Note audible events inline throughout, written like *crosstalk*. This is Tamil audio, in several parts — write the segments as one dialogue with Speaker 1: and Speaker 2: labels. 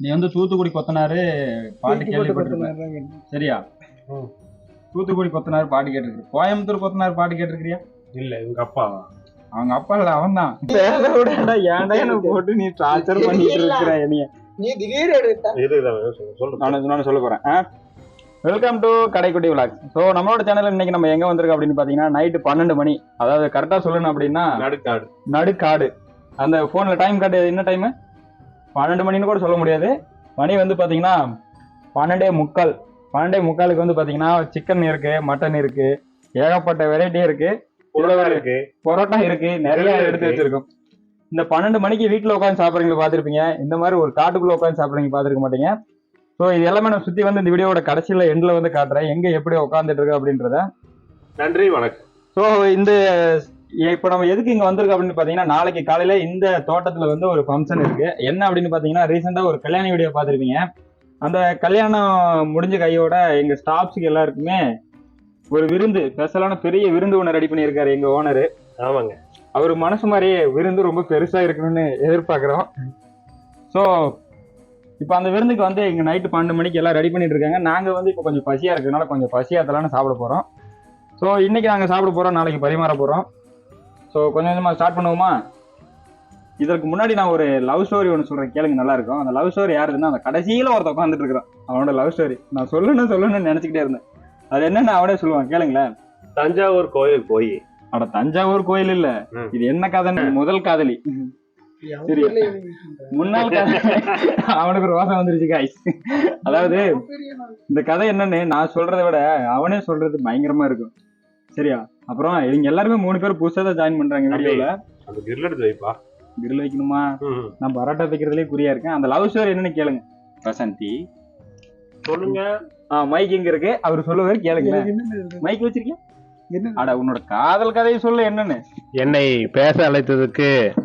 Speaker 1: நீ வந்து தூத்துக்குடி கொத்தனாரு பாட்டு
Speaker 2: கொத்தனார்
Speaker 1: சரியா. தூத்துக்குடி கொத்தனார் பாட்டு கேட்டிருக்க கோயம்புத்தூர் கொத்தனார் பாட்டு கேட்டிருக்கிறியா?
Speaker 3: இல்ல இவங்க அப்பாவா
Speaker 1: அவங்க அப்பா இல்ல அவன் தான். ஏன்டா எனக்கு போட்டு நீ டார்ச்சர் பண்ணிட்டு இருக்கிற என்னைய?
Speaker 2: நீ திடீர்
Speaker 3: சொல்லு,
Speaker 1: போறேன். வெல்கம் டு கடைக்குட்டி விளாக் ஸோ நம்மளோட சேனல் இன்னைக்கு நம்ம எங்க வந்திருக்கோம் அப்படின்னு பாத்தீங்கன்னா நைட்டு பன்னெண்டு மணி. அதாவது கரெக்டா சொல்லணும் அப்படின்னா
Speaker 3: நடுக்காடு.
Speaker 1: நடுக்காடு. அந்த போன்ல டைம் காட்டு என்ன டைம் பன்னெண்டு மணின்னு கூட சொல்ல முடியாது. மணி வந்து பாத்தீங்கன்னா பன்னெண்டே முக்கால். பன்னெண்டே முக்காலுக்கு வந்து பாத்தீங்கன்னா சிக்கன் இருக்கு மட்டன் இருக்கு ஏகப்பட்ட வெரைட்டி இருக்கு.
Speaker 3: புடவை இருக்கு.
Speaker 1: பரோட்டா இருக்கு நிறைய எடுத்து வச்சிருக்கோம். இந்த பன்னெண்டு மணிக்கு வீட்டில் உட்காந்து சாப்பிட்றீங்க பார்த்துருப்பீங்க இந்த மாதிரி ஒரு காட்டுக்குள்ள உட்காந்து சாப்பிட்றீங்க பார்த்துருக்க மாட்டீங்க. ஸோ இது எல்லாமே நான் சுற்றி வந்து இந்த வீடியோட கடைசியில் எண்டில் வந்து காட்டுறேன். எங்கே எப்படி உட்காந்துட்டு இருக்கு அப்படின்றத.
Speaker 3: நன்றி வணக்கம்.
Speaker 1: ஸோ இந்த இப்போ நம்ம எதுக்கு இங்கே வந்திருக்கோம் அப்படின்னு பார்த்தீங்கன்னா நாளைக்கு காலையில் இந்த தோட்டத்தில் வந்து ஒரு ஃபங்க்ஷன் இருக்கு. என்ன அப்படின்னு பார்த்தீங்கன்னா ரீசெண்டாக ஒரு கல்யாண வீடியோ பார்த்துருப்பீங்க. அந்த கல்யாணம் முடிஞ்ச கையோட எங்கள் ஸ்டாஃப்ஸுக்கு எல்லாருக்குமே ஒரு விருந்து ஸ்பெஷலான பெரிய விருந்து ஒன்று ரெடி பண்ணியிருக்காரு எங்கள் ஓனர்
Speaker 3: ஆமாங்க.
Speaker 1: அவர் மனசு மாதிரியே விருந்து ரொம்ப பெருசா இருக்கணும்னு எதிர்பார்க்குறோம். ஸோ இப்போ அந்த விருந்துக்கு வந்து இங்க நைட்டு பன்னெண்டு மணிக்கு எல்லாம் ரெடி பண்ணிட்டு இருக்காங்க. நாங்க வந்து இப்போ கொஞ்சம் பசியா இருக்கிறதுனால கொஞ்சம் பசியாத்தலான்னு சாப்பிட போறோம். ஸோ இன்னைக்கு நாங்க சாப்பிட போறோம் நாளைக்கு பரிமாற போறோம். ஸோ கொஞ்சம் கொஞ்சமா ஸ்டார்ட் பண்ணுவோமா? இதற்கு முன்னாடி நான் ஒரு லவ் ஸ்டோரி ஒன்று சொல்றேன். கேளுங்க நல்லா இருக்கும். அந்த லவ் ஸ்டோரி யாருதுன்னா அந்த கடைசியில ஒருத்த உட்காந்துட்டு இருக்கிறான். அவனோட லவ் ஸ்டோரி நான் சொல்லணும் சொல்லணும்னு நினைச்சுக்கிட்டே இருந்தேன். அது என்னன்னு அவனே சொல்லுவான். கேளுங்களேன்.
Speaker 3: தஞ்சாவூர் கோயில் போய்.
Speaker 1: அட தஞ்சாவூர் கோயில் இல்ல. இது என்ன கதைன்னு? முதல் காதலி. சரி. முன்னாள் காதலி. அவனுக்கு ஒரு வாசம் வந்துருச்சு காய்ஸ் அதாவது இந்த கதை என்னன்னு நான் சொல்றதை விட அவனே சொல்றது பயங்கரமா இருக்கும். சரியா? அப்புறம் இவங்க எல்லாருமே மூணு பேர் புதுசா தான் ஜாயின் பண்றாங்க வீடியோல
Speaker 3: அந்த கிரில் எடுத்து வைப்பா?
Speaker 1: கிரில் வைக்கணுமா. நான் பரோட்டா தைக்கிறதுலயே குறியா இருக்கேன். அந்த லவ் ஸ்டோரி என்னன்னு கேளுங்க. வசந்தி.
Speaker 3: சொல்லுங்க.
Speaker 1: ஆ மைக் எங்க இருக்கு? அவர் சொல்லுவாரு கேளுங்க. மைக் வச்சிருக்கேன் அட உன்னோட காதல் கதையை சொல்லு என்னன்னு.
Speaker 3: என்னை பேச அழைத்ததுக்கு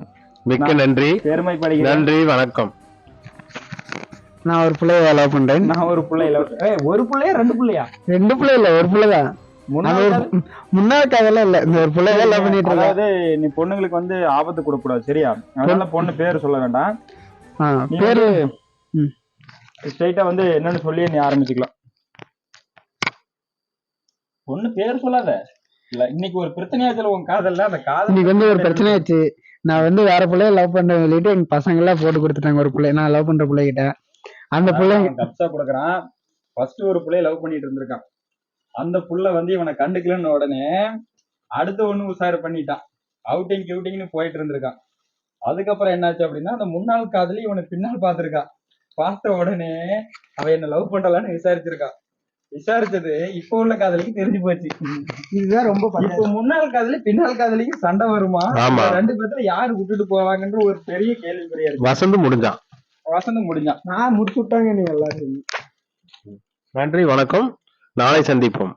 Speaker 3: மிக்க நன்றி.
Speaker 1: பெருமை
Speaker 3: நன்றி வணக்கம்.
Speaker 2: நான் ஒரு பிள்ளைய லவ் பண்றேன்.
Speaker 1: நான் ஒரு பிள்ளை love- ஏய், ஒரு பிள்ளையா ரெண்டு பிள்ளையா?
Speaker 2: ரெண்டு பிள்ளை இல்ல ஒரு பிள்ளை தான்
Speaker 1: முன்னாள்
Speaker 2: அது ஒரு
Speaker 1: காதல்-
Speaker 2: முன்னாள் கதையெல்லாம் இல்ல. இந்த ஒரு பிள்ளைய லவ் பண்ணிட்டு
Speaker 1: அதாவது நீ பொண்ணுங்களுக்கு வந்து ஆபத்து கொடுக்க கூடாது சரியா? அதனால பொண்ணு பேர் சொல்ல வேண்டாம்.
Speaker 2: பேரு
Speaker 1: ஸ்ட்ரைட்டா வந்து என்னன்னு சொல்லி நீ ஆரம்பிச்சுக்கலாம். பொண்ணு பேர் சொல்லாத. இல்ல இன்னைக்கு ஒரு பிரச்சனையாச்சுல உன் காதல்ல அந்த காதல்
Speaker 2: இன்னைக்கு வந்து ஒரு பிரச்சனை. ஆச்சு நான் வந்து வேற பிள்ளைய லவ் பண்றேன் சொல்லிட்டு எங்க பசங்க எல்லாம் போட்டு கொடுத்துட்டாங்க ஒரு பிள்ளை நான் லவ் பண்ற பிள்ளைகிட்ட. அந்த பிள்ளை
Speaker 1: கப்சா கொடுக்குறான். ஃபர்ஸ்ட் ஒரு புள்ளைய லவ் பண்ணிட்டு இருந்திருக்கான். அந்த புள்ள வந்து இவனை கண்டுக்கலன்னு உடனே அடுத்த ஒண்ணு உசாரு பண்ணிட்டான். அவுட்டிங் கியூட்டிங்னு போயிட்டு இருந்திருக்கான். அதுக்கப்புறம் என்னாச்சு அப்படின்னா அந்த முன்னாள் காதலி இவனை பின்னால் பார்த்திருக்கான் பார்த்த உடனே அவ என்ன லவ் பண்ணலான்னு விசாரிச்சிருக்கான். விசாரிச்சது இப்போ உள்ள காதலிக்கு தெரிஞ்சு போச்சு.
Speaker 2: இதுதான் ரொம்ப
Speaker 1: இப்போ முன்னாள் காதலி பின்னால் காதலிக்கு சண்டை வருமா? ரெண்டு பேத்துல யாரு விட்டுட்டு போவாங்கன்ற ஒரு பெரிய கேள்விக்குறியா இருக்கு.
Speaker 3: வசந்து முடிஞ்சான்.
Speaker 1: வசந்தம் முடிஞ்சான்.
Speaker 2: நான் முடிச்சு விட்டாங்க நீ எல்லாரும்
Speaker 3: நன்றி வணக்கம். நாளை சந்திப்போம்.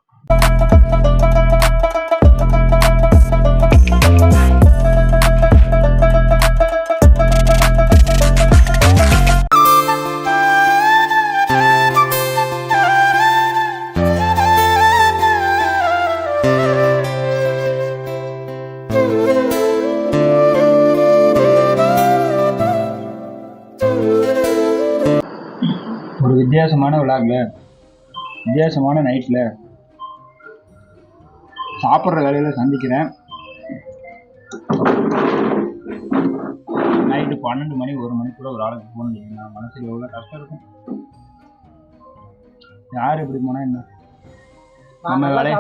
Speaker 1: ஒரு வித்தியாசமான விழாக்ல வித்தியாசமான நைட்டில் சாப்பிட்ற வேலையில் சந்திக்கிறேன். நைட்டு பன்னெண்டு மணி ஒரு மணிக்குள்ள ஒரு ஆளுக்கு ஃபோன் அடிக்கணும் மனசில் எவ்வளோ கஷ்டம் இருக்கும். யார் இப்படி போனால் என்ன? நம்ம வேலையை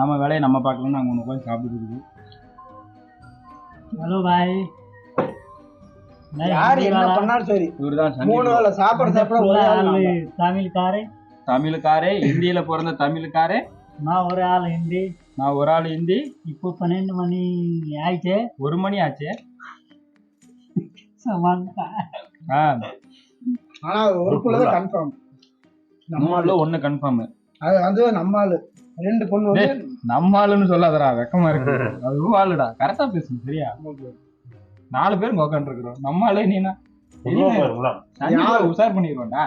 Speaker 1: நம்ம வேலையை நம்ம பார்க்கணும்னு நாங்கள் ஒன்று உட்காந்து
Speaker 4: சாப்பிட்டுருக்கு ஹலோ பாய்
Speaker 2: யார் என்ன பண்ணாலும் சரி.
Speaker 1: இவர்
Speaker 2: மூணு வேலை சாப்பிட சாப்பிட தமிழ்காரன். ஆள்
Speaker 4: ஆளு
Speaker 1: தமிழுக்காரே இந்தியில பிறந்த தமிழுக்காரே.
Speaker 4: நான் ஒரு ஆள் ஹிந்தி
Speaker 1: நான் ஒரு ஆள் இந்தி.
Speaker 4: இப்போ பன்னெண்டு மணி ஆயிடுச்சு
Speaker 1: ஒரு மணி ஆச்சு. ஆ.
Speaker 2: ஆனா ஒரு பிள்ளைதான் கன்ஃபார்ம்
Speaker 1: நம்மள ஒண்ணு கன்ஃபார்ம்
Speaker 2: அது வந்து நம்ம ஆளு. ரெண்டு பொண்ணு வந்து
Speaker 1: நம்ம ஆளுன்னு சொல்லாதடா வெக்கமா இருக்கு. *laughs* அது ஆளுடா. கரெக்டா பேசுங்க சரியா? நாலு பேர் உட்காந்து இருக்கிறோம் நம்ம ஆளு நீனா? உஷார் பண்ணிடுவோம்டா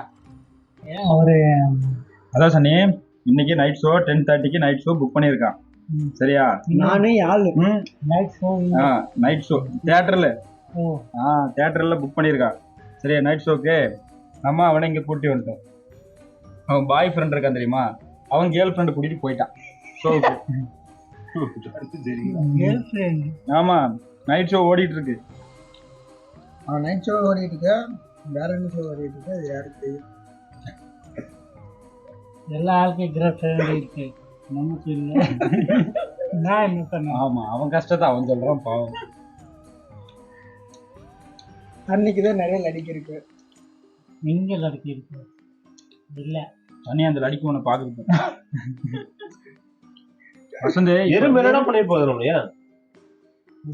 Speaker 4: ஒரு
Speaker 1: அதான் சனி இன்னைக்கு நைட் ஷோ டென் தேர்ட்டிக்கு நைட் ஷோ புக் பண்ணியிருக்கான். சரியா?
Speaker 2: நானே ஆளு.
Speaker 4: நைட் ஷோ
Speaker 1: ஆ நைட் ஷோ தியேட்டர்ல? ஆ தியேட்டர்ல புக் பண்ணியிருக்கான். சரியா நைட் ஷோக்கு நம்ம அவனை இங்க கூட்டி வந்துட்டோம். அவன் பாய் ஃப்ரெண்ட் இருக்கான் தெரியுமா? அவன் கேர்ள் ஃப்ரெண்ட் கூட்டிட்டு போயிட்டான்.
Speaker 4: ஃப்ரெண்ட்
Speaker 1: ஆமா நைட் ஷோ ஓடிட்டு இருக்கு
Speaker 2: அவன் நைட் ஷோ ஓடிட்டு இருக்கா? வேற என்ன ஷோ ஓடிட்டு இருக்கா? யாருக்கு
Speaker 4: எல்லா ஆளுக்கும் ஃப்ரெண்ட் இருக்கு. நமக்கு இல்லை. நான் என்ன பண்ணேன்
Speaker 1: ஆமா அவன் கஷ்டத்தை அவன் சொல்றான் பாவம்.
Speaker 2: அன்னைக்கு தான் நிறைய லடிக்கு இருக்கு.
Speaker 4: இங்கே லடுக்கி இருக்கு. இல்லை.
Speaker 1: தனியா அந்த லடிக்கு உன்னை பாக்குறது வசந்த்
Speaker 3: எறும்பு என்னடா பண்ணி போகுது நம்மளையா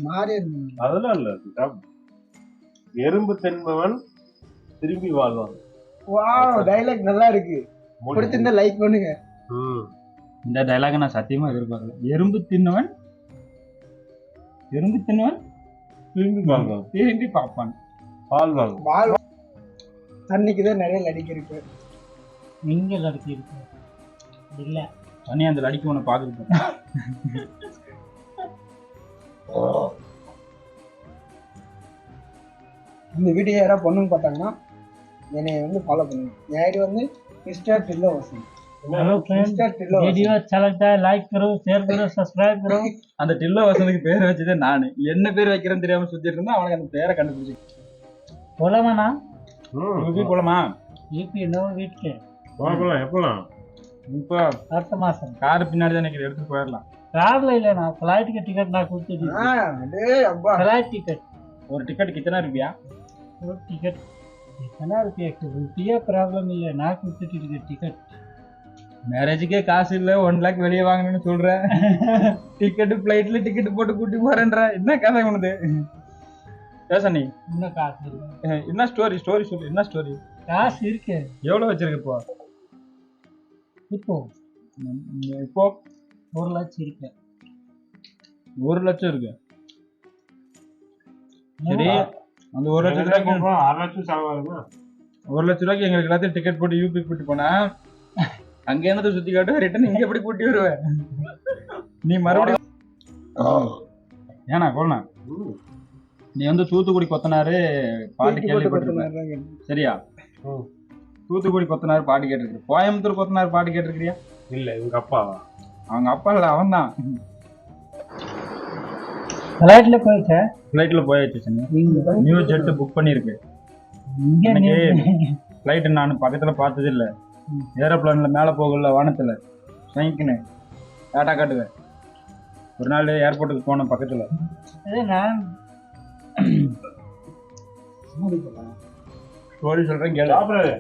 Speaker 2: மாறி
Speaker 3: அதெல்லாம் இல்ல. எறும்பு தென்பவன் திரும்பி வாழ்வான்.
Speaker 2: வாவ் டைலாக் நல்லா இருக்கு. பிடிச்சிருந்தா லைக் பண்ணுங்க.
Speaker 3: ம்.
Speaker 1: இந்த டைலாக நான் சத்தியமா எதிர்பார்க்கல. எறும்பு தின்னவன் எறும்பு தின்னவன்
Speaker 3: திரும்பி வாழ்வான்
Speaker 1: திரும்பி பார்ப்பான்.
Speaker 3: வாழ்வான்
Speaker 2: வாழ் அன்னைக்கு தான் நிறைய லடிக்கு இருக்கு.
Speaker 4: இங்கே லடுக்கி இருக்கு. இல்லை.
Speaker 1: தனியா அந்த லடிக்கு உன்னை பாக்குறது
Speaker 2: இந்த வீடியோ யாராவது பொண்ணுங்க பார்த்தாங்கன்னா என்னை வந்து ஃபாலோ பண்ணுங்க. என் ஐடி வந்து mister
Speaker 4: pillow Vasanth hello like கரோ ஷேர் கரோ சப்ஸ்கிரைப் கரோ
Speaker 1: அந்த டில்லோ வசனுக்கு பேர் வச்சதே நான். என்ன பேர் வைக்கிறேன்னு தெரியாம சுத்திட்டு இருந்தா அவனுக்கு அந்த பேரை கண்டுபிடிச்சு.
Speaker 4: போலாமாண்ணா?
Speaker 1: யூபி போலாமா?
Speaker 4: யூபி நோ வீட்டுக்கு.
Speaker 1: இப்போ
Speaker 4: அடுத்த மாசம்.
Speaker 1: கார் பின்னாடி தான் எனக்கு எடுத்து போயிடலாம்.
Speaker 4: கார்ல இல்ல ஃப்ளைட்டுக்கு டிக்கெட் நான்
Speaker 2: கொடுத்துட்டேன்
Speaker 4: ஃப்ளைட் டிக்கெட்
Speaker 1: ஒரு டிக்கெட் கித்தனா இருப்பியா?
Speaker 4: ஒரு டிக்கெட் ಚೆನ್ನಾಗಿ ಟೀಯೇ ப்ராப்ளம் இல்லை நான் கொடுத்துட்டு இருக்கேன் டிக்கெட்
Speaker 1: மேரேஜுக்கே காசு இல்லை ஒன் லேக் வெளியே வாங்கணும்னு சொல்கிறேன் டிக்கெட்டு ஃப்ளைட்டில் டிக்கெட்டு போட்டு கூட்டி போறேன்ற. என்ன கதை உனது? நீ
Speaker 4: இன்னும் காசு
Speaker 1: என்ன ஸ்டோரி ஸ்டோரி சொல்லு என்ன ஸ்டோரி
Speaker 4: காசு இருக்கு.
Speaker 1: எவ்வளோ வச்சிருக்கு இப்போ?
Speaker 4: இப்போ?
Speaker 1: இப்போ?
Speaker 4: ஒரு லட்சம் இருக்கு.
Speaker 1: ஒரு லட்சம் இருக்கு. சரி. அந்த ஒரு லட்சம் ரூபாய்க்கு
Speaker 3: அரை லட்சம் செலவாகுமா?
Speaker 1: ஒரு லட்ச ரூபாய்க்கு எங்களுக்கு எல்லாத்தையும் டிக்கெட் போட்டு யூபி கூட்டி போனா அங்க என்னத்தை சுத்தி காட்டு? ரிட்டன் இங்க எப்படி கூட்டி வருவ நீ மறுபடியும் ஏனா கொள்ளா. நீ வந்து தூத்துக்குடி கொத்தனாரு பாட்டு கேள்விப்பட்டிருப்ப. சரியா. தூத்துக்குடி கொத்தனார் பாட்டு கேட்டிருக்க கோயம்புத்தூர் கொத்தனார் பாட்டு கேட்டிருக்கிறியா?
Speaker 3: இல்ல இவங்க அப்பாவா?
Speaker 1: அவங்க அப்பா இல்ல அவன் தான்
Speaker 4: ஃப்ளைட்ல போயிட்டேன்
Speaker 1: ஃபிளைட்ல போயாச்சு நியூ ஜெட் புக் பண்ணிருக்கு.
Speaker 4: இங்க
Speaker 1: எனக்கு ஃபிளைட் நான் பக்கத்துல பார்த்தது இல்ல. ஏரோப்ளான்ல மேல போகல வானத்துல. சைக்கின்னு டாட்டா காட்டுவேன். ஒரு நாள் ஏர்போர்ட்டுக்கு போனேன் பக்கத்துல. ஸ்டோரி சொல்றேன் கேளு.
Speaker 3: சாப்பிடாது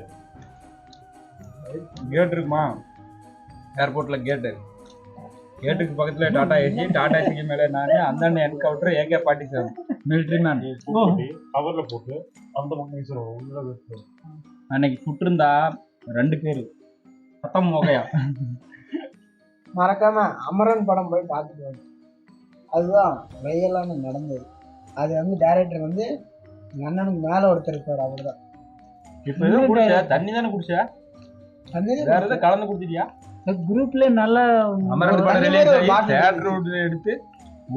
Speaker 1: கேட் இருக்குமா? ஏர்போர்ட்ல கேட்டு கேட்டுக்கு பக்கத்துல டாடா ஏசி டாடா ஏசிக்கு மேல நானு அந்த அண்ணன் என்கவுண்டர் ஏகே பாட்டி சார் மிலிட்ரி மேன்
Speaker 3: கவர்ல போட்டு அந்த பக்கம்
Speaker 1: அன்னைக்கு சுட்டிருந்தா ரெண்டு பேரு. சத்தம் மோகையா.
Speaker 2: மறக்காம அமரன் படம் போய் பார்த்துட்டு அதுதான் ரியலான நடந்தது. அது வந்து டைரக்டர் வந்து எங்க அண்ணனுக்கு மேல ஒருத்தர் இருப்பார் அவர் தான்
Speaker 1: இப்ப எதுவும் குடிச்ச? தண்ணி தானே குடிச்ச? வேற எதாவது கலந்து குடிச்சிட்டியா?
Speaker 4: குரூப்ல நல்லா
Speaker 1: அமரன் ரிலீஸ் ஆகி தேட்டர் எடுத்து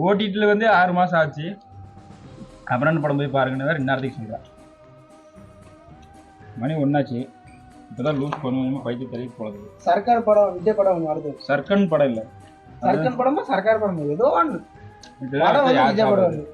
Speaker 1: ஓடிடில வந்து ஆறு மாசம் ஆச்சு. அமரன் படம் போய் பாருங்கன்னு வேற இந்நேரத்துக்கு சொல்றேன் மணி ஒன்னாச்சு இப்பதான் லூஸ் பண்ணுவோம் பைக்கு தள்ளிட்டு போனது
Speaker 2: சர்க்கார் படம் விஜய் படம் ஒன்று வருது.
Speaker 1: சர்க்கன் படம் இல்ல.
Speaker 2: சர்க்கார் படமா? சர்க்கார் படம்? எதுவும் ஒன்று படம் வந்து விஜய் படம்? வருது.